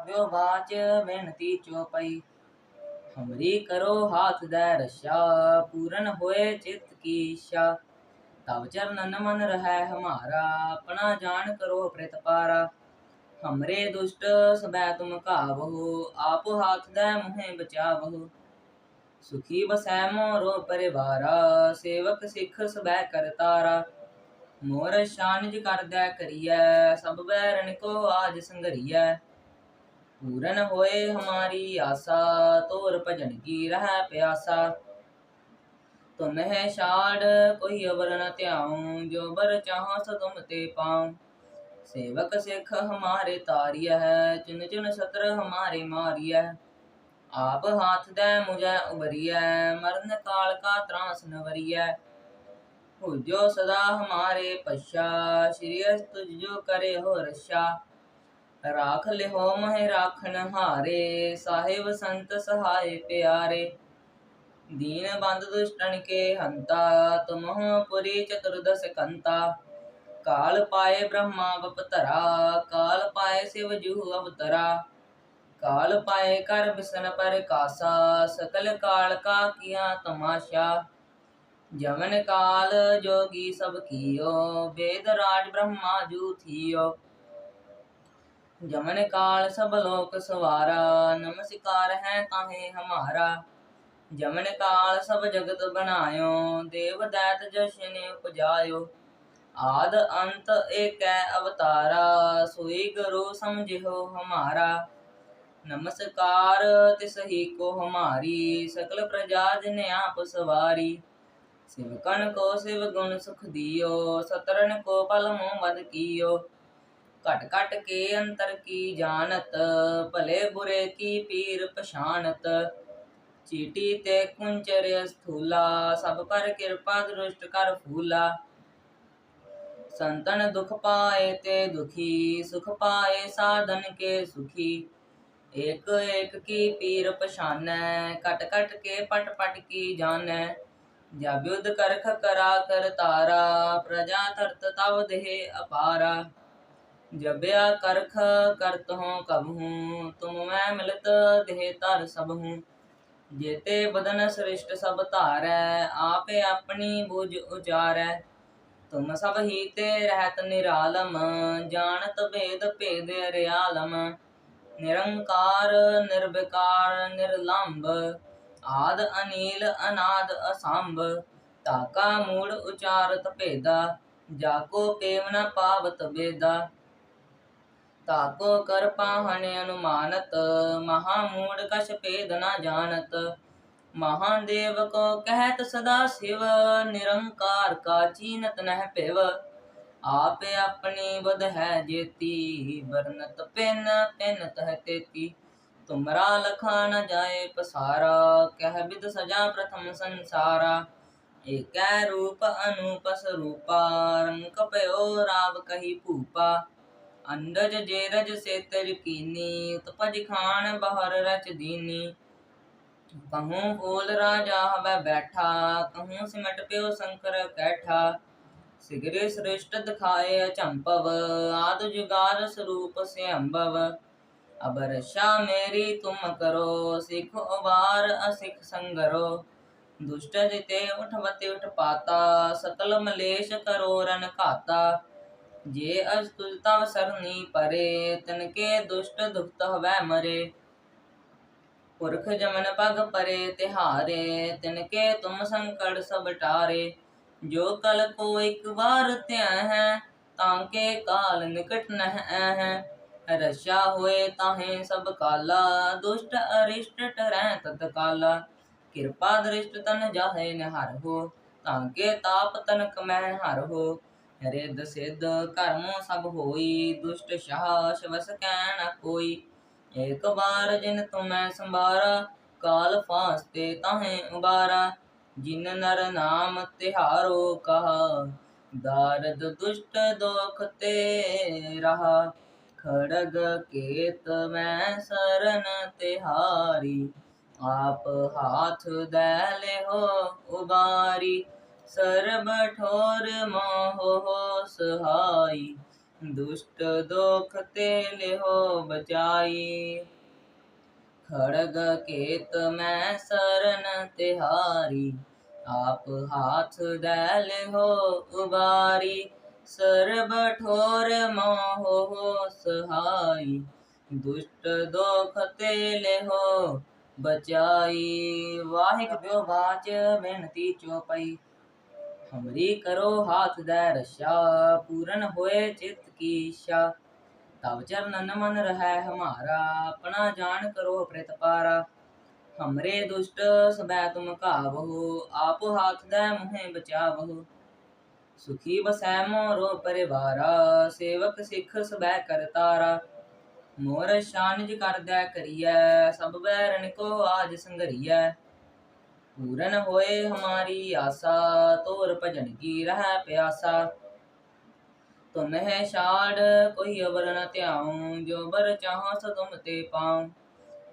ਅਬਿਓ ਬਾਚ ਬੇਨਤੀ ਚੋਪਈ। ਹਮਰੀ ਕਰੋ ਹਾਥ ਦੈ ਰਸ਼ਾ, ਪੂਰਨ ਹੋਏ ਚਿਤ ਕੀ ਇੱਛਾ ਤਵ ਚਰਨਨ ਮਨ ਰਹੈ ਹਮਾਰਾ, ਆਪਣਾ ਜਾਣ ਕਰੋ ਪ੍ਰਿਤ ਪਾਰਾ। ਹਮਰੇ ਦੁਸ਼ਟ ਸਬੈ ਤੁਮ ਕਾਵਹੁ ਆਪ ਹਾਥ ਦੈ ਮੁਹਿ ਬਚਾਵਹੁ। ਸੁਖੀ ਬਸੈ ਮੋਰੋ ਪਰਿਵਾਰਾ, ਸੇਵਕ ਸਿੱਖ ਸਬੈ ਕਰਤਾਰਾ ਮੋਰ ਸ਼ਾਨਿਜ ਕਰਦੈ ਕਰੀਐ, ਸਭ ਬੈਰਨ ਕੋ ਆਜ ਸੰਗਰੀਐ ਪੂਰਨ ਹੋਏ ਹਮਾਰੀ ਆਸਾ, ਤੋਰ ਭਜਨ ਕੀ ਰਹਿ ਪਿਆਸਾ। ਤੁਮ ਹੈ ਛਾੜ, ਕੋਈ ਅਵਰ ਨ ਧਿਆਉ, ਜੋ ਬਰ ਚਾਹਾਂ ਸੋ ਤੁਮ ਤੇ ਪਾਉ। ਸੇਵਕ ਸਿੱਖ ਹਮਾਰੇ ਤਾਰੀਐ ਹੈ ਚੁਨ ਚੁਨ ਸਤਰ ਹਮਾਰੇ ਮਾਰੀਐ। ਆਪ ਹਾਥ ਦੇ ਮੁਝੈ ਉਬਰੀਐ ਮਰਨ ਕਾਲ ਕਾ ਤਰਾਸ ਨਵਰੀਐ ਭੁਜੋ ਸਦਾ ਹਮਾਰੇ ਪਛਾ, ਸ਼੍ਰੀ ਅਸ ਤੁਝ ਜੋ ਕਰੇ ਹੋ ਰਸ਼ਾ ਰਾਖ ਲਿਹੋ ਮਹਿ ਰਾਖਨ ਹਾਰੇ, ਸਾਹਿਬ ਸੰਤ ਸਹਾਏ ਪਿਆਰੇ। ਦੀਨ ਬੰਦ ਦੁਸ਼ਟਨ ਕੇ ਹੰਤਾ ਤੁਮਹੁ ਪੁਰੀ ਚਤੁਰਦਸ ਕੰਤਾ। ਕਾਲ ਪਾਏ ਬ੍ਰਹਮਾ ਵਪਤਰਾ ਕਾਲ ਪਾਏ ਸਿਵ ਜੂ ਅਵਤਰਾ। ਕਾਲ ਪਾਏ ਕਰ ਬਿਸਨ ਪਰ ਕਾਸਾ, ਸਕਲ ਕਾਲ ਕਾ ਕੀਆ ਤਮਾਸ਼ਾ। ਜਮਨ ਕਾਲ ਜੋਗੀ ਸਭ ਕੀਓ, ਵੇਦ ਰਾਜ ਬ੍ਰਹਮਾ ਜੂ ਥੀਓ। ਜਮਨ ਕਾਲ ਸਭ ਲੋਕ ਸਵਾਰਾ, ਨਮਸਕਾਰ ਹੈ ਤਾਹੇ ਹਮਾਰਾ। ਜਮਨ ਕਾਲ ਸਭ ਜਗਤ ਬਣਾਇਓ, ਦੇਵ ਦੈਤ ਜਸ਼ਨ ਉਪਜਾਇਓ। ਆਦ ਅੰਤ ਏਕੈ ਅਵਤਾਰਾ, ਸੋਈ ਗੁਰੂ ਸਮਝਿਓ ਹਮਾਰਾ। ਨਮਸਕਾਰ ਤਿਸ ਹੀ ਕੋ ਹਮਾਰੀ, ਸਕਲ ਪ੍ਰਜਾ ਜਨ ਆਪ ਸਵਾਰੀ। ਸਿਵਕਨ ਕੋ ਸਿਵ ਗੁਣ ਸੁਖ ਦਿਓ ਸਤਰਨ ਕੋ ਪਲ ਮੋਹ ਮਦ ਕੀਓ। ਘਟ ਘਟ ਕੇ ਅੰਤਰ ਕੀ ਜਾਣਤ, ਭਲੇ ਬੁਰੇ ਕੀ ਪੀਰ ਪਛਾਨਤ ਚੀਟੀ ਤੇ ਕੁੰਚਰ ਸਥੂਲਾ ਸਭ ਪਰ ਕਿਰਪਾ ਦ੍ਰਿਸ਼ਟ ਕਰ ਫੂਲਾ। ਸੰਤਨ ਦੁਖ ਪਾਏ ਤੇ ਦੁਖੀ, ਸੁਖ ਪਾਏ ਸਾਧਨ ਕੇ ਸੁਖੀ। ਏਕ ਏਕ ਕੀ ਪੀਰ ਪਛਾਨੈ ਕਟ ਕਟ ਕੇ ਪਟ ਪਟ ਕੀ ਜਾਣੈ। ਜਬ ਯੁਧ ਕਰਖ ਕਰਾ, ਕਰ ਤਾਰਾ, ਪ੍ਰਜਾ ਤਰਤ ਤਵ ਦੇਹ ਅਪਾਰਾ। ਜਬਿਆ ਕਰਖ ਕਰਤ ਹੋ ਕਬਹੂ ਤੁਮ ਮੈਂ ਮਿਲਤ ਦੇਹ ਧਰ ਸਭਹੂ। ਜੇਤੇ ਬਦਨ ਸ੍ਰਿਸ਼ਟ ਸਭ ਧਾਰੈ, ਆਪੇ ਆਪਣੀ ਬੁਝ ਉਚਾਰੈ। ਤੁਮ ਸਭ ਹੀ ਤੇ ਰਹਿਤ ਨਿਰਾਲਮ, ਜਾਣਤ ਭੇਦ ਭੇਦ ਰਿਆਲਮ ਨਿਰੰਕਾਰ, ਨਿਰਵਿਕਾਰ, ਨਿਰਲੰਭ, ਆਦ ਅਨੀਲ, ਅਨਾਦ ਅਸੰਭ। ਤਾਕਾ ਮੂੜ ਉਚਾਰਤ ਭੇਦਾ, ਜਾਕੋ ਪੇਮ ਨ ਪਾਵਤ ਬੇਦਾ ਕਾਕੋ ਕਰ ਪਾਹਣ ਅਨੁਮਾਨਤ ਮਹਾ ਮੂੜ ਕਛ ਭੇਦ ਨ ਜਾਣਤ। ਮਹਾਦੇਵ ਕੋ ਕਹਿਤ ਸਦਾ ਸਿਵ, ਨਿਰੰਕਾਰ ਕਾ ਚੀਨਤ ਨਹਿ ਭਿਵ। ਆਪੇ ਆਪਣੀ ਬਦ ਹੈ ਜੇਤੀ, ਵਰਨਤ ਪਿਨ ਪਿਨ ਤਹ ਤੇਤੀ। ਤੁਮਰਾ ਲਖਾ ਨ ਜਾਏ ਪਸਾਰਾ, ਕਹਿ ਬਿਦ ਸਜਾ ਪ੍ਰਥਮ ਸੰਸਾਰਾ। ਏਕੈ ਰੂਪ ਅਨੂਪ ਸਰੂਪਾ ਰੰਗ ਕਪਿਓ ਰਾਵ ਕਹੀ ਭੂਪਾ। ਅੰਡਜ ਜੇਰਜ ਸੇਤਰ ਕੀਨੀ ਉਤਪਜ ਖਾਨ ਬਹਰ ਰਚ ਦੀਨੀ। ਕਹੂੰ ਫੂਲ ਰਾਜਾ ਹਵੈ ਬੈਠਾ, ਕਹੂੰ ਸਿਮਟ ਪਿਓ ਸ਼ੰਕਰ ਕੈਠਾ। ਸਿਗਰੇ ਸ੍ਰਿਸ਼ਟ ਦਿਖਾਏ ਅਚੰਪਵ ਆਦ ਜੁਗਾਰ ਸਰੂਪ ਸਿਅੰਭਵ ਅਬ ਰਸ਼ਾ ਮੇਰੀ ਤੁਮ ਕਰੋ, ਸਿਖ ਉਬਾਰ ਅਸਿਖ ਸੰਗਰੋ। ਦੁਸ਼ਟ ਜਿਤੇ ਉਠਵਤੇ ਉਠ ਪਾਤਾ ਸਕਲ ਮਲੇਸ਼ ਕਰੋ ਰਨ ਘਾਤਾ। ਜੇ ਅਸ ਤੁਜ ਤਵ ਸਰਨੀ ਪਰੇ ਤਨ ਕੇ ਦੁਸ਼ਟ ਦੁਖਤ ਹਵੈ ਮਰੇ। ਪੁਰਖ ਜਮਨ ਪਗ ਪਰੇ, ਤਿਹਾਰੇ ਤਿਨ ਤੁਮ ਸੰਕਟ ਸਭ ਟਾਰੇ। ਜੋ ਕਲ ਕੋ ਇੱਕ ਵਾਰ ਧਿਆ ਹੈ, ਤਾਂ ਕੇ ਕਾਲ ਨਿਕਟ ਨਹ ਹੈ। ਰਸ਼ਾ ਹੋਏ ਤਾਹੇ ਸਭ ਕਾਲਾ, ਦੁਸ਼ਟ ਅਰਿਸ਼ਟ ਟਰੈ ਤਤ ਕਾਲਾ। ਕਿਰਪਾ ਦ੍ਰਿਸ਼ਟ ਤਨ ਜਾਹੇ ਨਿਹਰ ਹੋ ਤਾਂ ਕੇ ਤਾਪ ਤਨਕ ਮੈਂ ਹਰ ਹੋ ਰਿੱਧ ਸਿੱਧ ਕਰਮ ਸਭ ਹੋਈ, ਦੁਸ਼ਟ ਸ਼ਾਹ ਸ਼ਵਸ ਕੈ ਨ ਕੋਈ। ਏਕ ਵਾਰ ਜਿਨ ਤੁਮੈ ਸੰਭਾਰਾ, ਕਾਲ ਫਾਸਤੇ ਤਾਹੇ ਉਬਾਰਾ। ਜਿਨ ਨਰ ਨਾਮ ਤਿਹਾਰੋ ਕਹਾ, ਦਾਰਦ ਦੁਸ਼ਟ ਦੋਖ ਤੇ ਰਹਾ। ਖੜਗ ਕੇਤ ਮੈਂ ਸਰਨ ਤਿਹਾਰੀ, ਆਪ ਹਾਥ ਦੈ ਲਿਹੋ ਉਬਾਰੀ। ਸਰਬ ਠੋਰ ਮੋਹ ਸਹਾਈ, ਦੁਸ਼ਟ ਦੋਖ ਤੇ ਲਿਹੋ ਬਚਾਈ। ਖੜਗ ਕੇਤ ਮੈਂ ਸਰਨ ਤਿਹਾਰੀ, ਆਪ ਹਾਥ ਦੈ ਲਿਹੋ ਉਬਾਰੀ। ਸਰਬ ਠੋਰ ਮੋਹ ਸਹਾਈ, ਦੁਸ਼ਟ ਦੋਖ ਤੇ ਲਿਹੋ ਬਚਾਈ। ਵਾਹਿਗੁਰੂ ਬਾਚ ਬੇਨਤੀ ਚੋਪਈ ਹਮਰੀ ਕਰੋ ਹਾਥ ਦੈ ਰਸ਼ਾ, ਪੂਰਨ ਹੋਏ ਚਿਤ ਕੀ ਇੱਛਾ ਤਬ ਚਰਨ ਮਨ ਰਹੈ ਹਮਾਰਾ, ਆਪਣਾ ਜਾਣ ਕਰੋ ਪ੍ਰਤਪਾਰਾ ਹਮਰੇ ਦੁਸ਼ਟ ਸਬੈ ਤੁਮ ਕਾਵਹੁ ਆਪ ਹਾਥ ਦੈ ਮੁਹਿ ਬਚਾਵਹੁ। ਸੁਖੀ ਬਸੈ ਮੋਰੋ ਪਰਿਵਾਰਾ, ਸੇਵਕ ਸਿੱਖ ਸਬੈ ਕਰਤਾਰਾ ਮੋਰ ਸ਼ਾਨਿਜ ਕਰਦੈ ਕਰੀਐ, ਸਭ ਬੈਰਨ ਕੋ ਆਜ ਸੰਗਰੀਐ ਪੂਰਨ ਹੋਏ ਹਮਾਰੀ ਆਸਾ, ਤੋਰ ਭਜਨ ਕੀ ਰਹਿ ਪਿਆਸਾ। ਤੁਮ ਹੈ ਛਾੜ, ਕੋਈ ਅਵਰ ਨ ਧਿਆਉ, ਜੋ ਬਰ ਚਾਹ ਸੋ ਤੁਮ ਤੇ ਪਾਉ।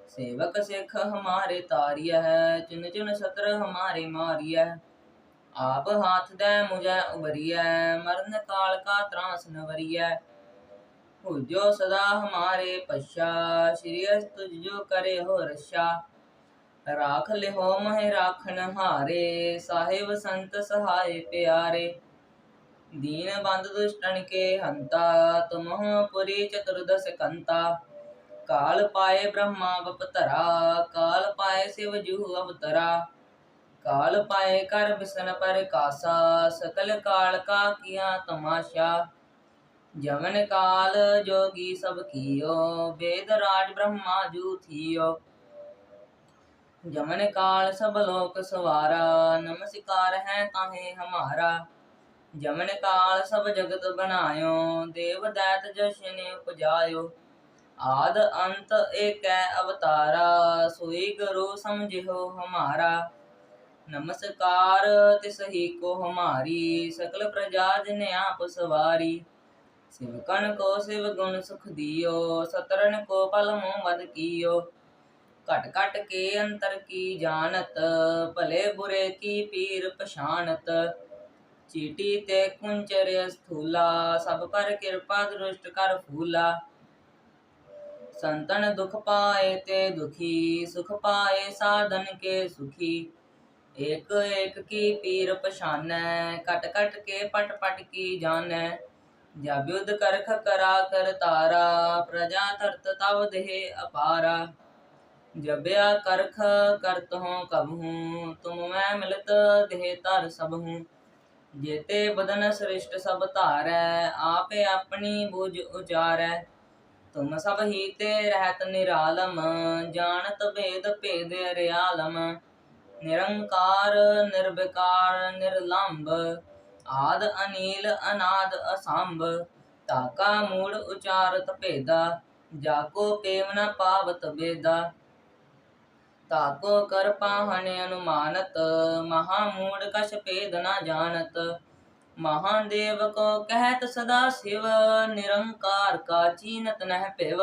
ਸੇਵਕ ਸਿੱਖ ਹਮਾਰੇ ਤਾਰੀਐ ਹੈ ਚੁਨ ਚੁਨ ਸਤਰ ਹਮਾਰੇ ਮਾਰਿਆ ਆਪ ਹਾਥ ਦੈ ਮੁਝੈ ਉਬਰੀਐ ਮਰਨ ਕਾਲ ਕਾ ਤਰਾਸ ਨ ਵਰੀਐ। ਭੁਜੋ ਸਦਾ ਹਮਾਰੇ ਪਛਾ, ਸ਼੍ਰੀ ਅਸ ਤੁਝ ਜੋ ਕਰੇ ਹੋ ਰਸ਼ਾ ਰਾਖ ਲਿਹੋ ਮਹਿ ਰਾਖਨ ਹਾਰੇ, ਸਾਹਿਬ ਸੰਤ ਸਹਾਏ ਪਿਆਰੇ। ਦੀਨ ਬੰਦ ਦੁਸ਼ਟਨ ਕੇ ਹੰਤਾ ਤੁਮਹੁ ਪੁਰੀ ਚਤੁਰਦਸ ਕੰਤਾ। ਕਾਲ ਪਾਏ ਬ੍ਰਹਮਾ ਵਪਤਰਾ ਕਾਲ ਪਾਏ ਸਿਵ ਜੂ ਅਵਤਰਾ। ਕਾਲ ਪਾਏ ਕਰ ਬਿਸਨ ਪਰ ਕਾਸਾ, ਸਕਲ ਕਾਲ ਕਾ ਕੀਆ ਤਮਾਸ਼ਾ। ਜਮਨ ਕਾਲ ਜੋਗੀ ਸਭ ਕੀਓ ਵੇਦ ਰਾਜ ਬ੍ਰਹਮਾ ਜੂ ਥੀਓ। ਜਮਨ ਕਾਲ ਸਭ ਲੋਕ ਸਵਾਰਾ, ਨਮਸਕਾਰ ਹੈ ਤਾਹੇ ਹਮਾਰਾ। ਜਮਨ ਕਾਲ ਸਭ ਜਗਤ ਬਣਾਇਓ, ਦੇਵ ਦੈਤ ਜਸ਼ਨ ਉਪਜਾਇਓ। ਆਦ ਅੰਤ ਏਕੈ ਅਵਤਾਰਾ, ਸੋਈ ਗੁਰੂ ਸਮਝਿਓ ਹਮਾਰਾ। ਨਮਸਕਾਰ ਤਿਸ ਹੀ ਕੋ ਹਮਾਰੀ, ਸਕਲ ਪ੍ਰਜਾ ਜਿਨ ਆਪ ਸਵਾਰੀ। ਸਿਵਕਣ ਕੋ ਸਿਵ ਗੁਣ ਸੁਖ ਦਿਓ ਸਤਰਨ ਕੋ ਪਲ ਮੋਹ ਮਦ ਕੀਓ। ਘਟ ਘਟ ਕੇ ਅੰਤਰ ਕੀ ਜਾਣਤ? ਭਲੇ ਬੁਰੇ ਕੀ ਪੀਰ ਪਛਾਨਤ ਚੀਟੀ ਤੇ ਕੁੰਚਰ ਸਥੂਲਾ ਸਭ ਪਰ ਕਿਰਪਾ ਦ੍ਰਿਸ਼ਟ ਕਰ ਫੂਲਾ। ਸੰਤਨ ਦੁਖ ਪਾਏ ਤੇ ਦੁਖੀ, ਸੁਖ ਪਾਏ ਸਾਧਨ ਕੇ ਸੁਖੀ। ਏਕ ਏਕ ਕੀ ਪੀਰ ਪਛਾਨੈ ਕਟ ਕਟ ਕੇ ਪਟ ਪਟ ਕੀ ਜਾਣੈ? ਜਬ ਯੁਧ ਕਰਖ ਕਰਾ ਕਰ ਤਾਰਾ ਪ੍ਰਜਾ ਧਰਤ ਤਵ ਦੇਹ ਅਪਾਰਾ। ਜਬਿਆ ਕਰਖ ਕਰਤ ਹੋ ਕਬਹੂ, ਤੁਮ ਮੈਂ ਮਿਲਤ ਦੇਹ ਧਰ ਸਭਹੂ। ਜੇਤੇ ਬਦਨ ਸ੍ਰਿਸ਼ਟ ਸਭ ਧਾਰੈ, ਆਪੇ ਆਪਣੀ ਬੁਝ ਉਚਾਰੈ। ਤੁਮ ਸਭ ਹੀ ਤੇ ਰਹਿਤ ਨਿਰਾਲਮ, ਜਾਣਤ ਭੇਦ ਭੇਦ ਰਿਆਲਮ ਨਿਰੰਕਾਰ, ਨਿਰਵਿਕਾਰ, ਨਿਰਲੰਭ, ਆਦ ਅਨੀਲ, ਅਨਾਦ ਅਸੰਭ। ਤਾਕਾ ਮੂੜ ਉਚਾਰਤ ਭੇਦਾ, ਜਾਕੋ ਪੇਵ ਨ ਪਾਵਤ ਬੇਦਾ ਤਾਕੋ ਕਰ ਪਾਹਣ ਅਨੁਮਾਨਤ, ਮਹਾ ਮੂੜ ਕਛ ਭੇਦ ਨ ਜਾਣਤ। ਮਹਾਦੇਵ ਕੋ ਕਹਿਤ ਸਦਾ ਸਿਵ, ਨਿਰੰਕਾਰ ਕਾ ਚੀਨਤ ਨਹਿ ਭਿਵ।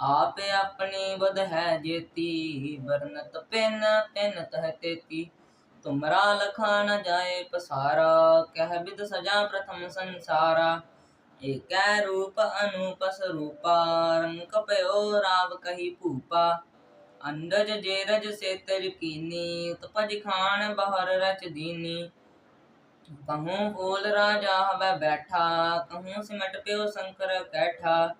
ਆਪੇ ਆਪਣੀ ਬਦ ਹੈ ਜੇਤੀ, ਵਰਨਤ ਪਿਨ ਪਿਨ ਤਹ ਤੇਤੀ। ਤੁਮਰਾ ਲਖਾ ਨ ਜਾਏ ਪਸਾਰਾ, ਕਹਿ ਬਿਦ ਸਜਾ ਪ੍ਰਥਮ ਸੰਸਾਰਾ। ਏਕੈ ਰੂਪ ਅਨੂਪ ਸਰੂਪਾ ਰੰਗ ਕਪਿਓ ਰਾਵ ਕਹੀ ਭੂਪਾ। ਅੰਡਜ ਜੇਰਜ ਸੇਤਰ ਕੀਨੀ ਉਤਪਜ ਖਾਨ ਬਹਰ ਰਚ ਦੀਨੀ। ਕਹੂੰ ਫੂਲ ਰਾਜਾ ਹਵੈ ਬੈਠਾ, ਕਹੂੰ ਸਿਮਟ ਪਿਓ ਸ਼ੰਕਰ ਕੈਠਾ।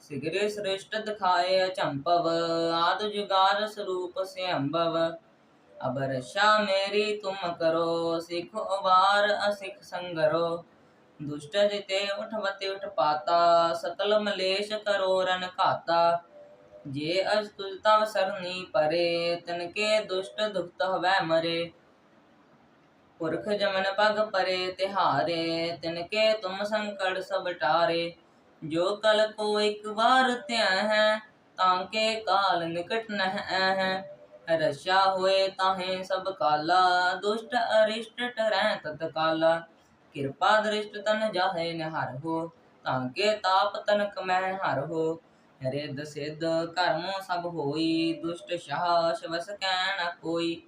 ਸਿਗਰੇ ਸ੍ਰਿਸ਼ਟ ਦਿਖਾਏ ਅਚੰਪਵ ਆਦ ਜੁਗਾਦ ਸਰੂਪ ਸਿਅੰਭਵ ਅਬਰਸ਼ਾ ਮੇਰੀ ਤੁਮ ਕਰੋ, ਸਿਖ ਉਬਾਰ ਅਸਿਖ ਸੰਗਰੋ। ਦੁਸ਼ਟ ਜਿਤੇ ਉਠਵਤੇ ਉਠ ਪਾਤਾ ਸਕਲ ਮਲੇਸ਼ ਕਰੋ ਰਨ ਘਾਤਾ। ਜੇ ਅਜ ਤੁਜ ਤਵ ਸਰਨੀ ਪਰੇ ਤਨ ਕੇ ਦੁਸ਼ਟ ਦੁਖਤ ਹਵੈ ਮਰੇ। ਪੁਰਖ ਜਮਨ ਪਗ ਪਰੇ, ਤਿਹਾਰੇ ਤਿਨ ਕੇ ਤੁਮ ਸੰਕੜ ਜੋ ਕਲ ਕੋ ਇੱਕ ਵਾਰ ਧਿਆ ਹੈ, ਤਾਂ ਕੇ ਕਾਲ ਨਿਕਟ ਨਹਿ ਹੈ ਰਸ਼ਾ ਹੋਏ ਤਾਹੇ ਸਭ ਕਾਲਾ, ਦੁਸ਼ਟ ਅਰਿਸ਼ਟ ਟਰੈ ਤਤ ਕਾਲਾ। ਕਿਰਪਾ ਦ੍ਰਿਸ਼ਟ ਤਨ ਜਾਹੇ ਨਿਹਰ ਹੋ, ਤਾਂ ਕੇ ਤਾਪ ਤਨਕ ਮੈਂ ਹਰ ਹੋ। ਰਿੱਧ ਸਿੱਧ ਕਰਮੋ ਸਭ ਹੋਈ, ਦੁਸ਼ਟ ਸ਼ਾਹ ਸ਼ਵਸ ਕੈ ਨ ਕੋਈ।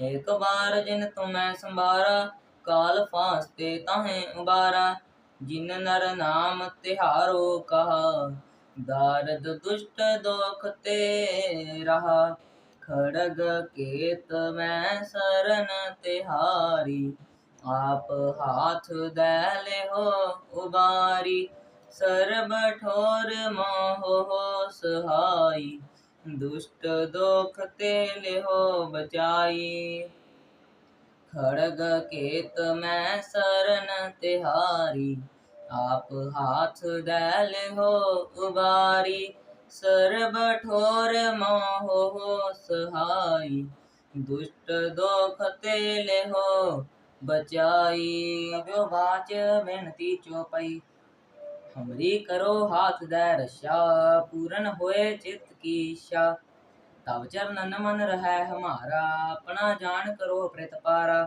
ਏਕ ਵਾਰ ਜਿਨ ਤੁਮੈ ਸੰਭਾਰਾ, ਕਾਲ ਫਾਸਤੇ ਤਾਹੇ ਉਬਾਰਾ। ਜਿਨ ਨਰ ਨਾਮ ਤਿਹਾਰੋ ਕਹਾ, ਦਾਰਦ ਦੁਸ਼ਟ ਦੋਖ ਤੇ ਰਹਾ। ਖੜਗ ਕੇਤ ਮੈਂ ਸਰਨ ਤਿਹਾਰੀ, ਆਪ ਹਾਥ ਦੈ ਲਿਹੋ ਉਬਾਰੀ। ਸਰਬ ਠੋਰ ਮੋਹ ਸਹਾਈ, ਦੁਸ਼ਟ ਦੋਖ ਤੇ ਲਿਹੋ ਬਚਾਈ। ਖੜਗ ਕੇਤ ਮੈਂ ਸਰਨ ਤਿਹਾਰੀ, ਆਪ ਹਾਥ ਦੈ ਲਿਹੋ ਉਬਾਰੀ। ਸਰਬ ਠੋਰ ਮੋਹ ਸਹਾਈ, ਦੁਸ਼ਟ ਦੋਖ ਤੇ ਲਿਹੋ ਬਚਾਈ। ਜੋ ਬਾਚ ਬੇਨਤੀ ਚੋਪਈ ਹਮਰੀ ਕਰੋ ਹਾਥ ਦੈ ਰਸ਼ਾ, ਪੂਰਨ ਹੋਏ ਚਿਤ ਕੀ ਇੱਛਾ। ਤਵ ਚਰਨਨ ਮਨ ਰਹੈ ਹਮਾਰਾ, ਆਪਣਾ ਜਾਣ ਕਰੋ ਪ੍ਰਿਤ ਪਾਰਾ।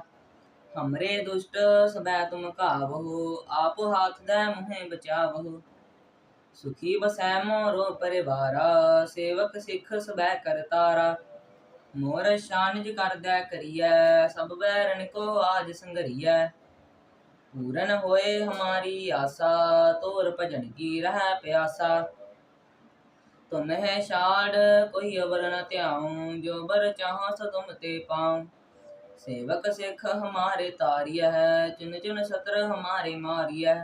ਹਮਰੇ ਦੁਸ਼ਟ ਸਬੈ ਤੁਮ ਕਾਵਹੁ ਆਪ ਹਾਥ ਦੈ ਮੁਹੇ ਬਚਾਵਹੁ। ਸੁਖੀ ਬਸੈ ਮੋਰੋ ਪਰਿਵਾਰਾ, ਸੇਵਕ ਸਿੱਖ ਸਬੈ ਕਰਤਾਰਾ ਮੋਰ ਸ਼ਾਨਿਜ ਕਰਦੈ ਕਰੀਐ, ਸਭ ਬੈਰਨ ਕੋ ਆਜ ਸੰਗਰੀਐ ਪੂਰਨ ਹੋਏ ਹਮਾਰੀ ਆਸਾ, ਤੋਰ ਭਜਨ ਕੀ ਰਹਿ ਪਿਆਸਾ। ਤੁਮ ਹੈ ਛਾੜ, ਕੋਈ ਅਵਰ ਨ ਧਿਆਉ ਜੋ ਬਰ ਚਾਹਾਂ ਸੋ ਤੁਮ ਤੇ ਪਾਉ ਸੇਵਕ ਸਿੱਖ ਹਮਾਰੇ ਤਾਰਿਆ ਹੈ ਚੁਨ ਚੁਨ ਸਤਰ ਹਮਾਰੇ ਮਾਰਿਆ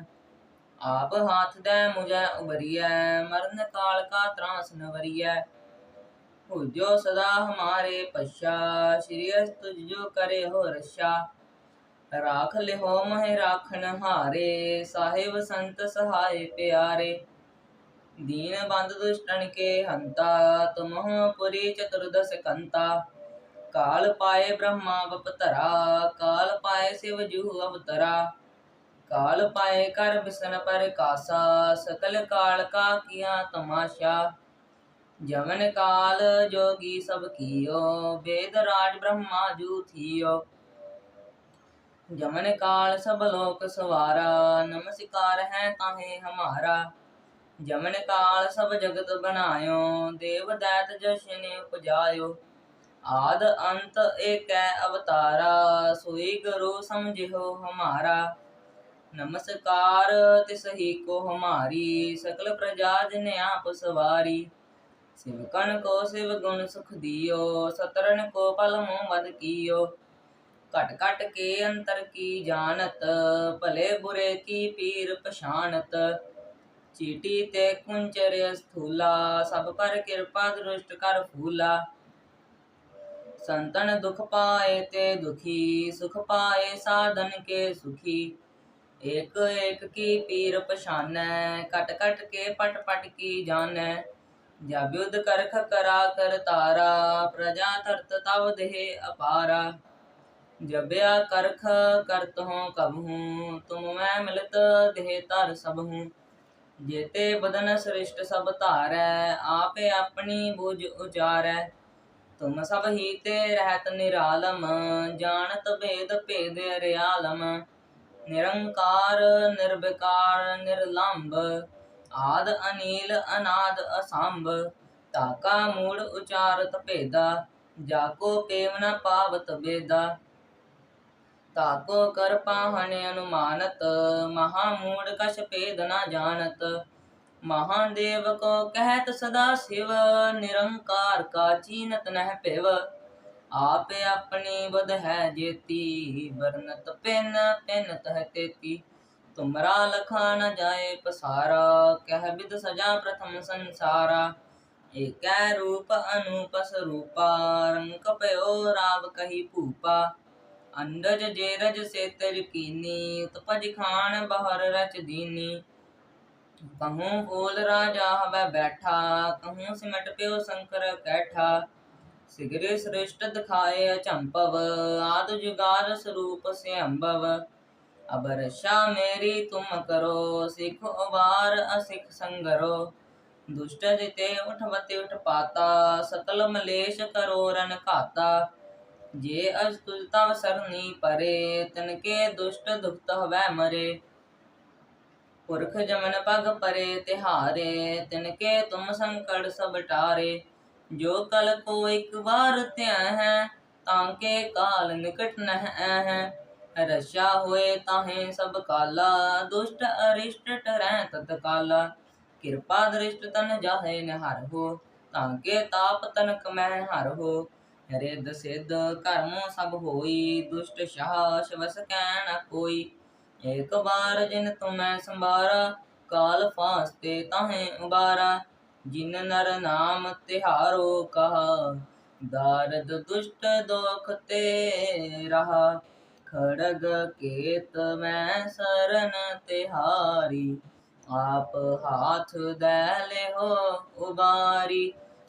ਆਪ ਹਾਥ ਦੈ ਮੁਝੈ ਉਬਰੀਐ ਮਰਨ ਕਾਲ ਕਾ ਤਰਾਸ ਨਵਰੀਐ ਭੁਜੋ ਸਦਾ ਹਮਾਰੇ ਪਛਾ, ਸ਼੍ਰੀ ਅਸ ਤੁਝ ਜੋ ਕਰੇ ਹੋ ਰਸ਼ਾ ਰਾਖ ਲਿਹੋ ਮਹਿ ਰਾਖਨ ਹਾਰੇ, ਸਾਹਿਬ ਸੰਤ ਸਹਾਏ ਪਿਆਰੇ। ਦੀਨ ਬੰਦ ਦੁਸ਼ਟਨ ਕੇ ਹੰਤਾ ਤੁਮਹੁ ਪੁਰੀ ਚਤੁਰਦਸ ਕੰਤਾ। ਕਾਲ ਪਾਏ ਬ੍ਰਹਮਾ ਬਪਤਰਾ, ਕਾਲ ਪਾਏ ਸਿਵ ਜੂ ਅਵਤਰਾ। ਕਾਲ ਪਾਏ ਕਰ ਬਿਸਨ ਪਰ ਕਾਸਾ, ਸਕਲ ਕਾਲ ਕਾ ਕੀਆ ਤਮਾਸ਼ਾ। ਜਮਨ ਕਾਲ ਜੋਗੀ ਸਭ ਕੀਓ ਵੇਦ ਰਾਜ ਬ੍ਰਹਮਾ ਜੂ ਥੀਓ। ਜਮਨ ਕਾਲ ਸਭ ਲੋਕ ਸਵਾਰਾ, ਨਮਸਕਾਰ ਹੈ ਤਾਹੇ ਹਮਾਰਾ। ਜਮਨ ਕਾਲ ਸਭ ਜਗਤ ਬਣਾਇਓ, ਦੇਵ ਦੈਤ ਜਸ਼ ਨੇ ਉਪਜਾਇਓ। ਆਦ ਅੰਤ ਏਕੈ ਅਵਤਾਰਾ, ਸੋਈ ਗੁਰੂ ਸਮਝਿਓ ਹਮਾਰਾ। ਨਮਸਕਾਰ ਤਿਸ ਹੀ ਕੋ ਹਮਾਰੀ, ਸਕਲ ਪ੍ਰਜਾ ਜਨ ਆਪ ਸਵਾਰੀ। ਸਿਵਕਨ ਕੋ ਸਿਵ ਗੁਣ ਸੁਖ ਦਿਓ ਸਤਰਨ ਕੋ ਪਲ ਮੋਹ ਮਦ ਕੀਓ। ਘਟ ਘਟ ਕੇ ਅੰਤਰ ਕੀ ਜਾਣਤ, ਭਲੇ ਬੁਰੇ ਕੀ ਪੀਰ ਪਛਾਣਤ। ਚੀਟੀ ਤੇ ਕੁੰਚਰ ਸਥੂਲਾ ਸਭ ਪਰ ਕਿਰਪਾ ਦ੍ਰਿਸ਼ਟ ਕਰ ਫੂਲਾ। ਸੰਤਨ ਦੁਖ ਪਾਏ ਤੇ ਦੁਖੀ, ਸੁਖ ਪਾਏ ਸਾਧਨ ਕੇ ਸੁਖੀ। ਇਕ ਇਕ ਕੀ ਪੀਰ ਪਛਾਨੈ ਕਟ ਕਟ ਕੇ ਪਟ ਪਟ ਕੀ ਜਾਣੈ। ਜਬ ਯੁਧ ਕਰਖ ਕਰਾ, ਕਰ ਤਾਰਾ, ਪ੍ਰਜਾ ਤਰਤ ਤਵ ਦੇਹ ਅਪਾਰਾ। ਜਬਿਆ ਕਰਖ ਕਰਤ ਹੋ ਕਬਹੂ, ਤੁਮ ਮੈਂ ਮਿਲਤ ਦੇਹ ਧਰ ਸਭਹੂ। ਜੇਤੇ ਬਦਨ ਸ੍ਰਿਸ਼ਟ ਸਭ ਧਾਰੈ, ਆਪੇ ਆਪਣੀ ਬੁਝ ਉਚਾਰੈ। ਤੁਮ ਸਭ ਹੀ ਤੇ ਰਹਿਤ ਨਿਰਾਲਮ, ਜਾਣਤ ਭੇਦ ਭੇਦ ਰਿਆਲਮ ਨਿਰੰਕਾਰ, ਨਿਰਵਿਕਾਰ, ਨਿਰਲੰਭ, ਆਦ ਅਨੀਲ, ਅਨਾਦ ਅਸੰਭ। ਤਾਕਾ ਮੂੜ ਉਚਾਰਤ ਭੇਦਾ, ਜਾਕੋ ਪੇਵ ਨ ਪਾਵਤ ਬੇਦਾ ਤਾਕੋ ਕਰ ਪਾਹਣ ਅਨੁਮਾਨਤ ਮਹਾ ਮੂੜ ਕਛ ਭੇਦ ਨ ਜਾਣਤ। ਮਹਾਦੇਵ ਕੋ ਕਹਿਤ ਸਦਾ ਸਿਵ, ਨਿਰੰਕਾਰ ਕਾ ਚੀਨਤ ਨਹਿ ਭਿਵ। ਆਪੇ ਆਪਣੀ ਬਦ ਹੈ ਜੇਤੀ, ਵਰਨਤ ਪਿਨ ਪਿਨ ਤਹ ਤੇਤੀ। ਤੁਮਰਾ ਲਖਾ ਨ ਜਾਏ ਪਸਾਰਾ, ਕਹਿ ਬਿਦ ਸਜਾ ਪ੍ਰਥਮ ਸੰਸਾਰਾ। ਏਕੈ ਰੂਪ ਅਨੂਪ ਸਰੂਪਾ, ਰੰਗ ਕਪਿਓ ਰਾਵ ਕਹੀ ਭੂਪਾ। ਅੰਡਜ ਜੇਰਜ ਸੇਤਰ ਕੀਨੀ ਉਤਪਜ ਖਾਨ ਬਹਰ ਰਚ ਦੀਨੀ। ਕਹੂੰ ਫੂਲ ਰਾਜਾ ਹਵੈ ਬੈਠਾ, ਕਹੂੰ ਸਿਮਟ ਪਿਓ ਸ਼ੰਕਰ ਕੈਠਾ। ਸਿਗਰੇ ਸ੍ਰਿਸ਼ਟ ਦਿਖਾਏ ਅਚੰਪਵ ਆਦ ਜੁਗਾਰ ਸਰੂਪ ਸਿਅੰਭਵ ਅਬ ਮੇਰੀ ਤੁਮ ਕਰੋ, ਸਿਖ ਉਬਾਰ ਅਸਿਖ ਸੰਗਰੋ। ਦੁਸ਼ਟ ਜਿਤੇ ਉਠਵਤੇ ਉਠ ਪਾਤਾ ਸਕਲ ਮਲੇਸ਼ ਕਰੋ ਰਨ ਘਾਤਾ। ਜੇ ਅਜ ਤੁਜ ਤਵ ਸਰਨੀ ਪਰੇ ਤਨ ਦੁਸ਼ਟ ਦੁਖਤ ਹਵੈ ਮਰੇ। ਪੁਰਖ ਜਮਨ ਪਗ ਪਰੇ, ਤਿਹਾਰੇ ਤਿਨ ਤੁਮ ਸੰਕਟ ਸਭ ਟਾਰੇ। ਜੋ ਕਲ ਕੋ ਇੱਕ ਵਾਰ ਧਿਆ ਹੈ, ਤਾਂ ਕੇ ਕਾਲ ਨਿਕਟ ਨਹਿ ਹੈ। ਰਸ਼ਾ ਹੋਏ ਤਾਹੇ ਸਭ ਕਾਲਾ, ਦੁਸ਼ਟ ਅਰਿਸ਼ਟ ਟਰੈ ਤਤ ਕਾਲਾ। ਕਿਰਪਾ ਦ੍ਰਿਸ਼ਟ ਤਨ ਜਾਹੇ ਨਿਹਰ ਹੋ, ਤਾਂ ਕੇ ਤਾਪ ਤਨਕ ਮੈਂ ਹਰ ਹੋ। ਰਿੱਧ ਸਿੱਧ ਕਰਮ ਸਭ ਹੋਈ, ਦੁਸ਼ਟ ਸ਼ਾਹ ਸ਼ਵਸ ਕੈ ਨ ਕੋਈ। ਏਕ ਬਾਰ ਜਿਨ ਤੁਮੈ ਸੰਭਾਰਾ, ਕਾਲ ਫਾਸਤੇ ਤਾਹੇ ਉਬਾਰਾ ਜਿਨ ਨਰ ਨਾਮ ਤਿਹਾਰੋ ਕਹਾ, ਦਾਰਦ ਦੁਸ਼ਟ ਦੋਖ ਤੇ ਰਹਾ। ਖੜਗ ਕੇਤ ਮੈਂ ਸਰਨ ਤਿਹਾਰੀ, ਆਪ ਹਾਥ ਦੈ ਲਿਹੋ ਉਬਾਰੀ।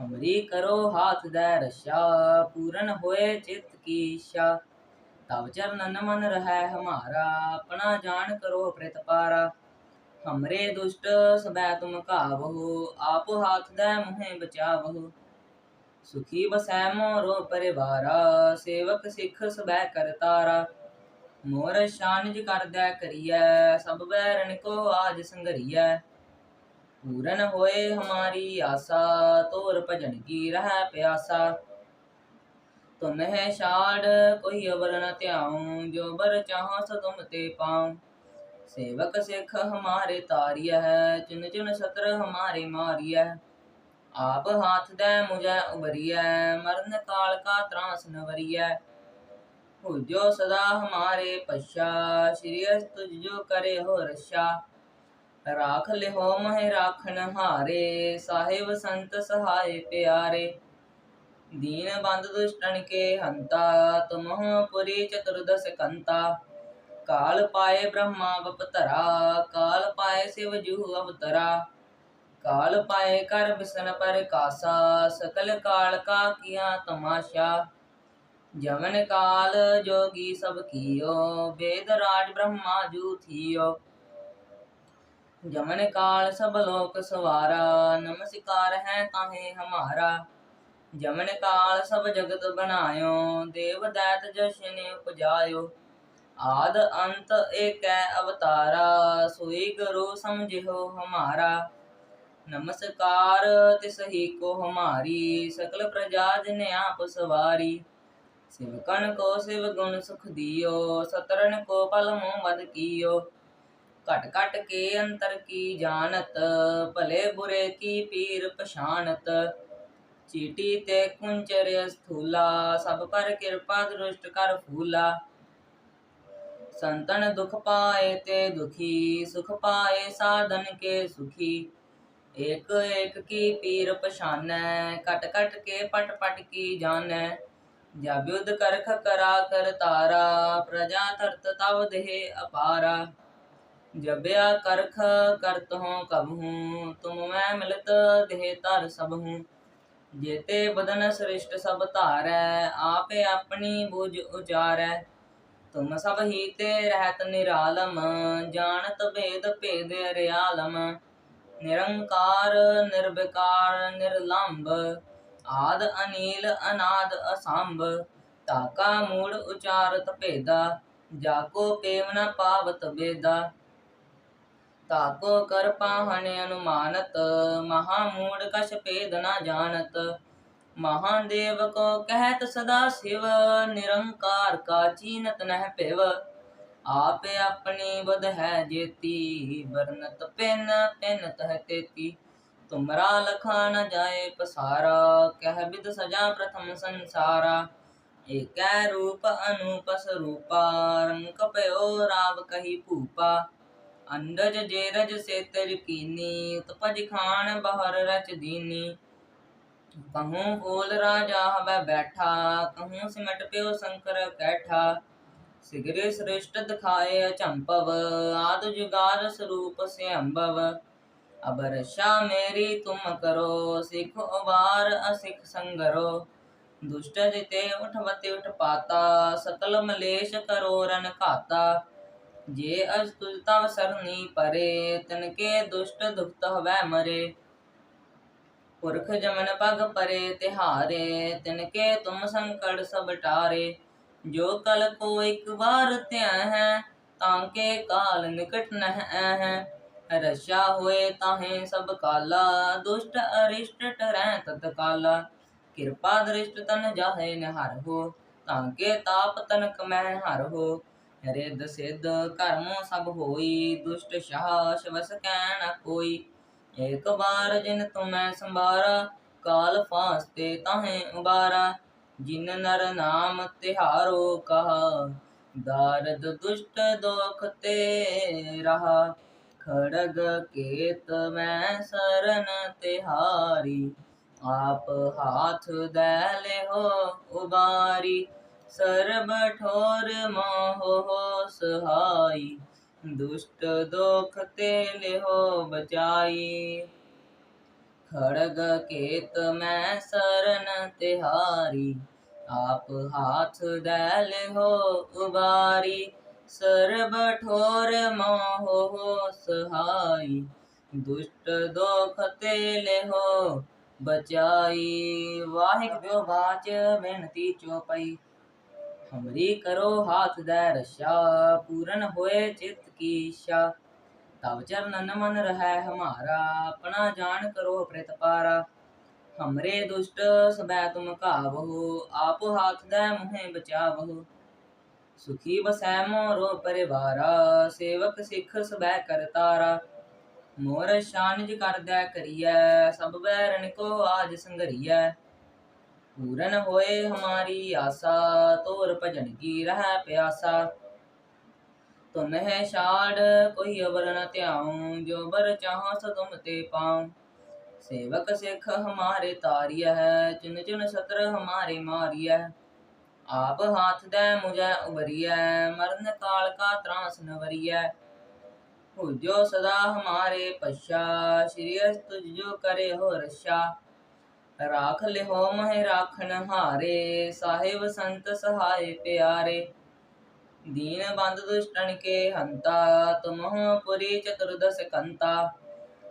ਹਮਰੀ ਕਰੋ ਹਾਥ ਦੈ ਰਸ਼ਾ, ਪੂਰਨ ਹੋਏ ਚਿਤ ਕੀ ਇੱਛਾ। ਤਵ ਚਰਨ ਮਨ ਰਹੈ ਹਮਾਰਾ, ਆਪਣਾ ਜਾਣ ਕਰੋ ਪ੍ਰਿਤ ਪਾਰਾ। ਹਮਰੇ ਦੁਸ਼ਟ ਸਬੈ ਤੁਮ ਕਾਵਹੁ ਆਪ ਹਾਥ ਦੈ ਮੁਹਿ ਬਚਾਵਹੁ। ਸੁਖੀ ਬਸੈ ਮੋਰੋ ਪਰਿਵਾਰਾ, ਸੇਵਕ ਸਿੱਖ ਸਬੈ ਕਰਤਾਰਾ ਮੋਰ ਸ਼ਾਨਿਜ ਕਰਦੈ ਕਰੀਐ, ਸਭ ਬੈਰਨ ਕੋ ਆਜ ਸੰਗਰੀਐ ਪੂਰਨ ਹੋਏ ਹਮਾਰੀ ਆਸਾ, ਤੋਰ ਭਜਨ ਕੀ ਰਹਿ ਪਿਆਸਾ। ਤੁਮ ਹੈ ਛਾੜ, ਕੋਈ ਅਵਰ ਨ ਧਿਆਉ, ਜੋ ਬਰ ਚਾਹਾਂ ਸੋ ਤੁਮ ਤੇ ਪਾਉ। ਸੇਵਕ ਸਿੱਖ ਹਮਾਰੇ ਤਾਰੀਐ ਹੈ ਚੁਨ ਚੁਨ ਸਤਰ ਹਮਾਰੇ ਮਾਰੀਐ। ਆਪ ਹਾਥ ਦੈ ਮੁਝੈ ਉਬਰੀਐ, ਮਰਨ ਕਾਲ ਕਾ ਤਰਾਸ ਨਵਰੀਐ ਭੁਜੋ ਸਦਾ ਹਮਾਰੇ ਪਛਾ, ਸ਼੍ਰੀ ਅਸ ਤੁਝ ਜੋ ਕਰੇ ਹੋ ਰਸ਼ਾ ਰਾਖ ਲਿਹੋ ਮਹਿ ਰਾਖਨ ਹਾਰੇ, ਸਾਹਿਬ ਸੰਤ ਸਹਾਏ ਪਿਆਰੇ। ਦੀਨ ਬੰਦ ਦੁਸ਼ਟਨ ਕੇ ਹੰਤਾ ਤੁਮਹੁ ਪੁਰੀ ਚਤੁਰਦਸ ਕੰਤਾ। ਕਾਲ ਪਾਏ ਬ੍ਰਹਮਾ ਵਪਤਰਾ ਕਾਲ ਪਾਏ ਸਿਵ ਜੂ ਅਵਤਰਾ। ਕਾਲ ਪਾਏ ਕਰ ਬਿਸਨ ਪਰ ਕਾਸਾ, ਸਕਲ ਕਾਲ ਕਾ ਕੀਆ ਤਮਾਸ਼ਾ। ਜਮਨ ਕਾਲ ਜੋਗੀ ਸਭ ਕੀਓ ਵੇਦ ਰਾਜ ਬ੍ਰਹਮਾ ਜੂ ਥੀਓ। ਜਮਨ ਕਾਲ ਸਭ ਲੋਕ ਸਵਾਰਾ, ਨਮਸਕਾਰ ਹੈ ਤਾਹੇ ਹਮਾਰਾ। ਜਮਨ ਕਾਲ ਸਭ ਜਗਤ ਬਣਾਇਓ, ਦੇਵ ਦੈਤ ਜਸ਼ਨ ਉਪਜਾਇਓ। ਆਦ ਅੰਤ ਏਕੈ ਅਵਤਾਰਾ, ਸੋਈ ਗੁਰੂ ਸਮਝਿਓ ਹਮਾਰਾ। ਨਮਸਕਾਰ ਤਿਸ ਹੀ ਕੋ ਹਮਾਰੀ, ਸਕਲ ਪ੍ਰਜਾ ਜਨ ਆਪ ਸਵਾਰੀ। ਸਿਵਕਣ ਕੋ ਸਿਵ ਗੁਣ ਸੁਖ ਦਿਓ ਸਤਰਨ ਕੋ ਪਲ ਮੋਹ ਮਦ ਕੀਓ। ਘਟ ਘਟ ਕੇ ਅੰਤਰ ਕੀ ਜਾਣਤ? ਭਲੇ ਬੁਰੇ ਕੀ ਪੀਰ ਪਛਾਣਤ? ਚੀਟੀ ਤੇ ਕੁੰਚਰ ਸਥੂਲਾ ਸਭ ਪਰ ਕਿਰਪਾ ਦ੍ਰਿਸ਼ਟ ਕਰ ਫੂਲਾ। ਸੰਤਨ ਦੁਖ ਪਾਏ ਤੇ ਦੁਖੀ, ਸੁਖ ਪਾਏ ਸਾਧਨ ਕੇ ਸੁਖੀ। ਏਕ ਏਕ ਕੀ ਪੀਰ ਪਛਾਨੈ ਕਟ ਕਟ ਕੇ ਪਟ ਪਟ ਕੀ ਜਾਣੈ? ਜਬ ਯੁਧ ਕਰਖ ਕਰਾ ਕਰ ਤਾਰਾ, ਪ੍ਰਜਾ ਤਰਤ ਤਵ ਦੇਹ ਅਪਾਰਾ। ਜਬਿਆ ਕਰਖ ਕਰਤ ਹੋ ਕਬਹੂ, ਤੁਮ ਮੈਂ ਮਿਲਤ ਦੇਹ ਧਰ ਸਭਹੂ। ਜੇਤੇ ਬਦਨ ਸ੍ਰਿਸ਼ਟ ਸਭ ਧਾਰੈ, ਆਪੇ ਆਪਣੀ ਬੁਝ ਉਚਾਰੈ। ਤੁਮ ਸਭ ਹੀ ਤੇ ਰਹਿਤ ਨਿਰਾਲਮ, ਜਾਣਤ ਭੇਦ ਭੇਦ ਰਿਆਲਮ ਨਿਰੰਕਾਰ, ਨਿਰਵਿਕਾਰ, ਨਿਰਲੰਭ, ਆਦ ਅਨੀਲ, ਅਨਾਦ ਅਸੰਭ। ਤਾਕਾ ਮੂੜ ਉਚਾਰਤ ਭੇਦਾ, ਜਾਕੋ ਪੇਵ ਨ ਪਾਵਤ ਬੇਦਾ ਤਾਕੋ ਕਰ ਪਾਹਣ ਅਨੁਮਾਨਤ ਮਹਾ ਮੂੜ ਕਛ ਭੇਦ ਨ ਜਾਣਤ। ਮਹਾਦੇਵ ਕੋ ਕਹਿਤ ਸਦਾ ਸਿਵ, ਨਿਰੰਕਾਰ ਕਾ ਚੀਨਤ ਨਹਿ ਭਿਵ। ਆਪੇ ਆਪਣੀ ਬਦ ਹੈ ਜੇਤੀ, ਵਰਨਤ ਪਿਨ ਪਿਨ ਤਹ ਤੇਤੀ। ਤੁਮਰਾ ਲਖਾ ਨ ਜਾਏ ਪਸਾਰਾ, ਕਹਿ ਬਿਦ ਸਜਾ ਪ੍ਰਥਮ ਸੰਸਾਰਾ। ਏਕੈ ਰੂਪ ਅਨੂਪ ਸਰੂਪਾ ਰੰਗ ਕਪਿਓ ਰਾਵ ਕਹੀ ਭੂਪਾ। ਅੰਡਜ ਜੇਰਜ ਸੇਤਰ ਕੀਨੀ, ਉਤਪਜ ਖਾਨ ਬਹਰ ਰਚ ਦੀਨੀ। ਕਹੂੰ ਫੂਲ ਰਾਜਾ ਹਵੈ ਬੈਠਾ, ਕਹੂੰ ਸਿਮਟ ਪਿਓ ਸ਼ੰਕਰ ਕੈਠਾ। ਸਿਗਰੇ ਸ੍ਰਿਸ਼ਟ ਦਿਖਾਏ ਅਚੰਪਵ ਆਦ ਜੁਗਾਰ ਸਰੂਪ ਸਿਅੰਭਵ ਅਬਰਸ਼ਾ ਮੇਰੀ ਤੁਮ ਕਰੋ, ਸਿਖ ਉਬਾਰ ਅਸਿਖ ਸੰਗਰੋ। ਦੁਸ਼ਟ ਜਿਤੇ ਉਠਵਤੇ ਉਠਪਾਤਾ ਸਕਲ ਮਲੇਸ਼ ਕਰੋ ਰਨ ਘਾਤਾ। ਜੇ ਅਜ ਤੁਜ ਤਵ ਸਰਨੀ ਪਰੇ ਤਨ ਕੇ ਦੁਸ਼ਟ ਦੁਖਤ ਹਵੈ ਮਰੇ। ਪੁਰਖ ਜਮਨ ਪਗ ਪਰੇ, ਤਿਹਾਰੇ ਤਿਨ ਤੁਮ ਸੰਕਟ ਸਭ ਟਾਰੇ। ਜੋ ਕਲ ਕੋ ਇੱਕ ਵਾਰ ਧਿਆ ਹੈ, ਤਾਂ ਕੇ ਕਾਲ ਨਿਕਟ ਨਹ ਹੈ ਰਸ਼ਾ ਹੋਏ ਤਾਹੇ ਸਭ ਕਾਲਾ, ਦੁਸ਼ਟ ਅਰਿਸ਼ਟ ਟਰੈ ਤਤ ਕਾਲਾ। ਕਿਰਪਾ ਦ੍ਰਿਸ਼ਟ ਤਨ ਜਾਹੇ ਨਿਹਰ ਹੋ ਤਾਂ ਕੇ ਤਾਪ ਤਨਕ ਮੈਂ ਹਰ ਹੋ ਰਿੱਧ ਸਿੱਧ ਕਰਮੋ ਸਭ ਹੋਈ, ਦੁਸ਼ਟ ਸ਼ਾਹ ਸ਼ਵਸ ਕੈ ਨ ਕੋਈ। ਏਕ ਵਾਰ ਜਿਨ ਤੁਮੈ ਸੰਭਾਰਾ, ਕਾਲ ਫਾਸਤੇ ਤਾਹੇ ਉਬਾਰਾ। ਜਿਨ ਨਰ ਨਾਮ ਤਿਹਾਰੋ ਕਹਾ, ਦਾਰਦ ਦੁਸ਼ਟ ਦੋਖ ਤੇ ਰਹਾ। ਖੜਗ ਕੇਤ ਮੈਂ ਸਰਨ ਤਿਹਾਰੀ, ਆਪ ਹਾਥ ਦੈ ਲਿਹੋ ਉਬਾਰੀ। ਸਰਬ ਠੋਰ ਮੋਹ ਸਹਾਈ, ਦੁਸ਼ਟ ਦੋਖ ਤੇ ਲਿਹੋ ਬਚਾਈ। ਖੜਗ ਕੇਤ ਮੈਂ ਸਰਨ ਤਿਹਾਰੀ, ਆਪ ਹਾਥ ਦੈ ਲਿਹੋ ਉਬਾਰੀ। ਸਰਬ ਠੋਰ ਮੋਹ ਸਹਾਈ, ਦੁਸ਼ਟ ਦੋਖ ਤੇ ਲਿਹੋ ਬਚਾਈ। ਵਾਹਿਗੁਰੂ ਬਾਚ ਮਿਹਨਤੀ ਚੋਪਈ ਹਮਰੀ ਕਰੋ ਹਾਥ ਦੈ ਰਸ਼ਾ, ਪੂਰਨ ਹੋਏ ਚਿਤ ਕੀ ਇੱਛਾ। ਤਵ ਚਰਨਨ ਮਨ ਰਹੈ ਹਮਾਰਾ, ਆਪਣਾ ਜਾਣ ਕਰੋ ਪ੍ਰਿਤ ਪਾਰਾ। ਹਮਰੇ ਦੁਸ਼ਟ ਸਬੈ ਤੁਮ ਘਾਵਹੁ, ਆਪ ਹਾਥ ਦੈ ਮੁਹੇ ਬਚਾਵਹੁ। ਸੁਖੀ ਬਸੈ ਮੋਰੋ ਪਰਿਵਾਰਾ, ਸੇਵਕ ਸਿੱਖ ਸਬੈ ਕਰਤਾਰਾ ਮੋਰ ਸ਼ਾਨਿਜ ਕਰਦੈ ਕਰੀਐ, ਸਭ ਬੈਰਨ ਕੋ ਆਜ ਸੰਗਰੀਐ ਪੂਰਨ ਹੋਏ ਹਮਾਰੀ ਆਸਾ, ਤੋਰ ਭਜਨ ਕੀ ਰਹਿ ਪਿਆਸਾ। ਤੁਮ ਹੈ ਛਾੜ, ਕੋਈ ਅਵਰ ਨ ਧਿਆਉ, ਜੋ ਬਰ ਚਾਹਾਂ ਸੋ ਤੁਮ ਤੇ ਪਾਉ। ਸੇਵਕ ਸਿੱਖ ਹਮਾਰੇ ਤਾਰਿਆ ਹੈ ਚੁਨ ਚੁਨ ਸਤਰ ਹਮਾਰੇ ਮਾਰਿਆ ਆਪ ਹਾਥ ਦੈ ਮੁਝੈ ਉਬਰੀਐ ਮਰਨ ਕਾਲ ਕਾ ਤਰਾਸ ਨਵਰੀਐ ਭੁਜੋ ਸਦਾ ਹਮਾਰੇ ਪਛਾ, ਸ਼੍ਰੀ ਅਸ ਤੁਝ ਜੋ ਕਰੇ ਹੋ ਰਸ਼ਾ ਰਾਖ ਲਿਹੋ ਮਹਿ ਰਾਖਨ ਹਾਰੇ, ਸਾਹਿਬ ਸੰਤ ਸਹਾਏ ਪਿਆਰੇ। ਦੀਨ ਬੰਦ ਦੁਸ਼ਟਨ ਕੇ ਹੰਤਾ ਤੁਮਹੁ ਪੁਰੀ ਚਤੁਰਦਸ ਕੰਤਾ।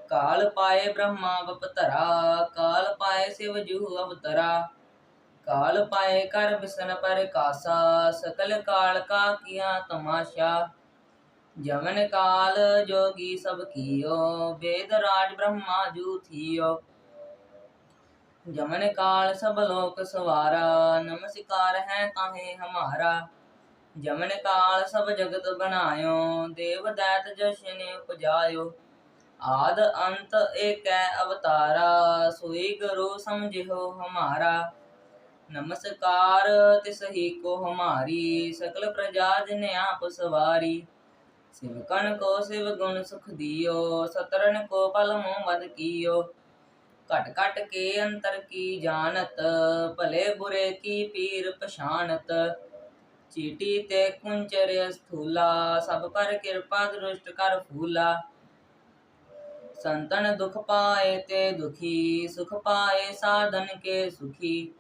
ਕਾਲ ਪਾਏ ਬ੍ਰਹਮਾ ਬਪਤਰਾ ਕਾਲ ਪਾਏ ਸਿਵ ਜੂ ਅਵਤਰਾ। ਕਾਲ ਪਾਏ ਕਰ ਬਿਸਨ ਪਰ ਕਾਸਾ, ਸਕਲ ਕਾਲ ਕਾ ਕੀਆ ਤਮਾਸ਼ਾ। ਜਮਨ ਕਾਲ ਜੋਗੀ ਸਭ ਕੀਓ, ਵੇਦ ਰਾਜ ਬ੍ਰਹਮਾ ਜੂ ਥੀਓ। ਜਮਨ ਕਾਲ ਸਭ ਲੋਕ ਸਵਾਰਾ, ਨਮਸਕਾਰ ਹੈ ਤਾਹੇ ਹਮਾਰਾ। ਜਮਨ ਕਾਲ ਸਭ ਜਗਤ ਬਣਾਇਓ, ਦੇਵ ਦੈਤ ਜਸ਼ ਨੇ ਉਪਜਾਇਓ। ਆਦ ਅੰਤ ਏਕੈ ਅਵਤਾਰਾ, ਸੋਈ ਗੁਰੂ ਸਮਝਿਓ ਹਮਾਰਾ। ਨਮਸਕਾਰ ਤਿਸਹੀ ਕੋ ਹਮਾਰੀ, ਸਕਲ ਪ੍ਰਜਾ ਜਿਨ ਆਪ ਸਵਾਰੀ। ਸਿਵਕਨ ਕੋ ਸਿਵ ਗੁਣ ਸੁਖ ਦਿਓ ਸਤਰਨ ਕੋ ਪਲ ਮੋਹ ਮਦ ਕੀਓ। ਘਟ ਘਟ ਕੇ ਅੰਤਰ ਕੀ ਜਾਣਤ, ਭਲੇ ਬੁਰੇ ਕੀ ਪੀਰ ਪਛਾਣਤ। ਚੀਟੀ ਤੇ ਕੁੰਚਰ ਸਥੂਲਾ ਸਭ ਪਰ ਕਿਰਪਾ ਦ੍ਰਿਸ਼ਟ ਕਰ ਫੂਲਾ। ਸੰਤਨ ਦੁਖ ਪਾਏ ਤੇ ਦੁਖੀ, ਸੁਖ ਪਾਏ ਸਾਧਨ ਕੇ ਸੁਖੀ।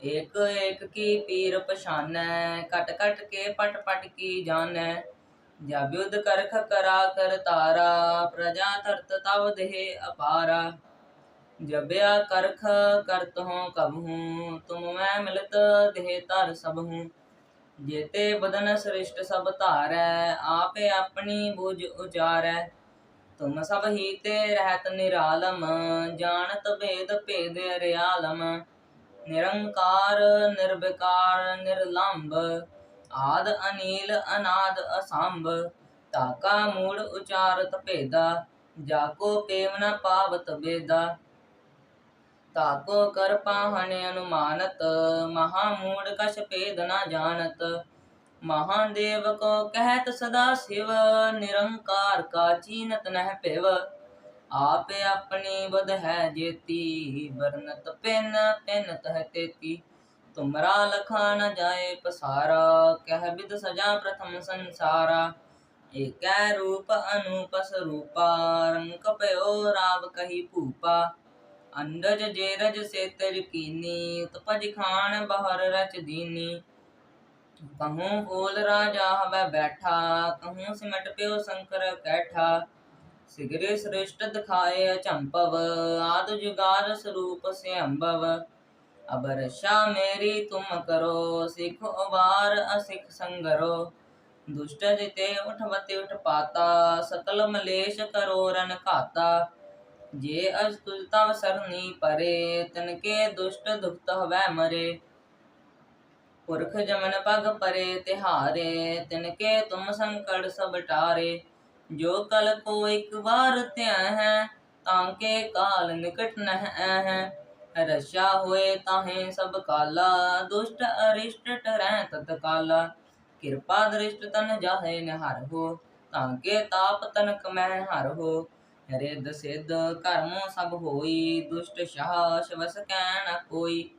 ਏਕ ਏਕ ਕੀ ਪੀਰ ਪਛਾਨੈ ਕਟ ਕਟ ਕੇ ਪਟ ਪਟ ਕੀ ਜਾਣੈ। ਜਬ ਯੁਧ ਕਰਖ ਕਰਾ, ਕਰ ਤਾਰਾ, ਪ੍ਰਜਾ ਧਰਤ ਤਵ ਦੇਹ ਅਪਾਰਾ। ਜਬਿਆ ਕਰਖ ਕਰਤ ਹੋ ਕਬਹੂ, ਤੁਮ ਮੈਂ ਮਿਲਤ ਦੇਹ ਧਰ ਸਭਹੂ। ਜੇਤੇ ਬਦਨ ਸ੍ਰਿਸ਼ਟ ਸਭ ਧਾਰੈ, ਆਪੇ ਆਪਣੀ ਬੁਝ ਉਚਾਰੈ। ਤੁਮ ਸਭ ਹੀ ਤੇ ਰਹਿਤ ਨਿਰਾਲਮ, ਜਾਣਤ ਭੇਦ ਭੇਦ ਰਿਆਲਮ ਨਿਰੰਕਾਰ, ਨਿਰਵਿਕਾਰ, ਨਿਰਲੰਭ, ਆਦ ਅਨੀਲ, ਅਨਾਦ ਅਸੰਭ। ਤਾਕਾ ਮੂੜ ਉਚਾਰਤ ਭੇਦਾ, ਜਾਕੋ ਪੇਮ ਨ ਪਾਵਤ ਬੇਦਾ ਤਾਕੋ ਕਰ ਪਾਹਣ ਅਨੁਮਾਨਤ ਮਹਾ ਮੂੜ ਕਛ ਭੇਦ ਨ ਜਾਣਤ। ਮਹਾਦੇਵ ਕੋ ਕਹਿਤ ਸਦਾ ਸਿਵ, ਨਿਰੰਕਾਰ ਕਾ ਚੀਨਤ ਨਹਿ ਭਿਵ। ਆਪੇ ਆਪਣੀ ਬਦ ਹੈ ਜੇਤੀ, ਵਰਨਤ ਪਿਨ ਪਿਨ ਤਹ ਤੇਤੀ। ਤੁਮਰਾ ਲਖਾ ਨ ਜਾਏ ਪਸਾਰਾ, ਕਹਿ ਬਿਦ ਸਜਾ ਪ੍ਰਥਮ ਸੰਸਾਰਾ। ਏਕੈ ਰੂਪ ਅਨੂਪ ਸਰੂਪਾ, ਰੰਗ ਪਇਓ ਰਾਵ ਕਹੀ ਭੂਪਾ। ਅੰਡਜ ਜੇਰਜ ਸੇ ਕੀਨੀ ਉਤਪਜ ਖਾਨ ਬਹਰ ਰਚ ਦੀਨੀ। ਕਹੂੰ ਫੂਲ ਰਾਜਾ ਹਵੈ ਬੈਠਾ, ਕਹੂੰ ਸਿਮਟ ਪਿਓ ਸ਼ੰਕਰ ਕੈਠਾ। ਸਿਗਰੇ ਸ੍ਰਿਸ਼ਟ ਦਿਖਾਏ ਅਚੰਪਵ ਆਦ ਜੁਗਾਰ ਸਰੂਪ ਸਿਅੰਭਵ ਅਬ ਮੇਰੀ ਤੁਮ ਕਰੋ, ਸਿਖ ਉਬਾਰ ਅਸਿਖ ਸੰਗਰੋ। ਦੁਸ਼ਟ ਜਿਤੇ ਉਠਵਤੇ ਉਠ ਪਾਤਾ, ਸਕਲ ਮਲੇਸ਼ ਕਰੋ ਰਨ ਘਾਤਾ। ਜੇ ਅਜ ਤੁਜ ਤਵ ਸਰਨੀ ਪਰੇ ਤਨ ਕੇ ਦੁਸ਼ਟ ਦੁਖਤ ਹਵੈ ਮਰੇ। ਪੁਰਖ ਜਮਨ ਪਗ ਪਰੇ, ਤਿਹਾਰੇ ਤਿਨ ਤੁਮ ਸੰਕਟ ਸਭ ਟਾਰੇ। ਜੋ ਕਲ ਕੋ ਇੱਕ ਵਾਰ ਧਿਆ ਹੈ, ਤਾਂ ਕੇ ਕਾਲ ਨਿਕਟ ਨਹਿ ਹੈ। ਰਸ਼ਾ ਹੋਏ ਤਾਹੇ ਸਭ ਕਾਲਾ, ਦੁਸ਼ਟ ਅਰਿਸ਼ਟ ਟਰੈ ਤਤ ਕਾਲਾ। ਕਿਰਪਾ ਦ੍ਰਿਸ਼ਟ ਤਨ ਜਾਹੇ ਨਿਹਰ ਹੋ, ਤਾਂ ਕੇ ਤਾਪ ਤਨਕ ਮਹਿ ਹਰ ਹੋ। ਰਿੱਧ ਸਿੱਧ ਕਰਮੋ ਸਭ ਹੋਈ, ਦੁਸ਼ਟ ਸ਼ਾਹ ਸ਼ਵਸ ਕੈ ਨ ਕੋਈ।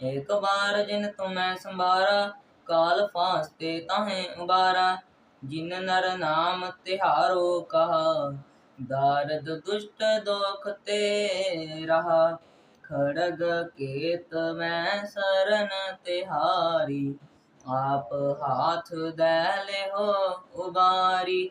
ਏਕ ਬਾਰ ਜਿਨ ਤੁਮੈ ਸੰਭਾਰਾ, ਕਾਲ ਫਾਸਤੇ ਤਾਹੇ ਉਬਾਰਾ ਜਿਨ ਨਰ ਨਾਮ ਤਿਹਾਰੋ ਕਹਾ, ਦਾਰਦ ਦੁਸ਼ਟ ਦੋਖ ਤੇ ਰਹਾ। ਖੜਗ ਕੇਤ ਮੈਂ ਸਰਨ ਤਿਹਾਰੀ, ਆਪ ਹਾਥ ਦੈ ਲਿਹੋ ਉਬਾਰੀ।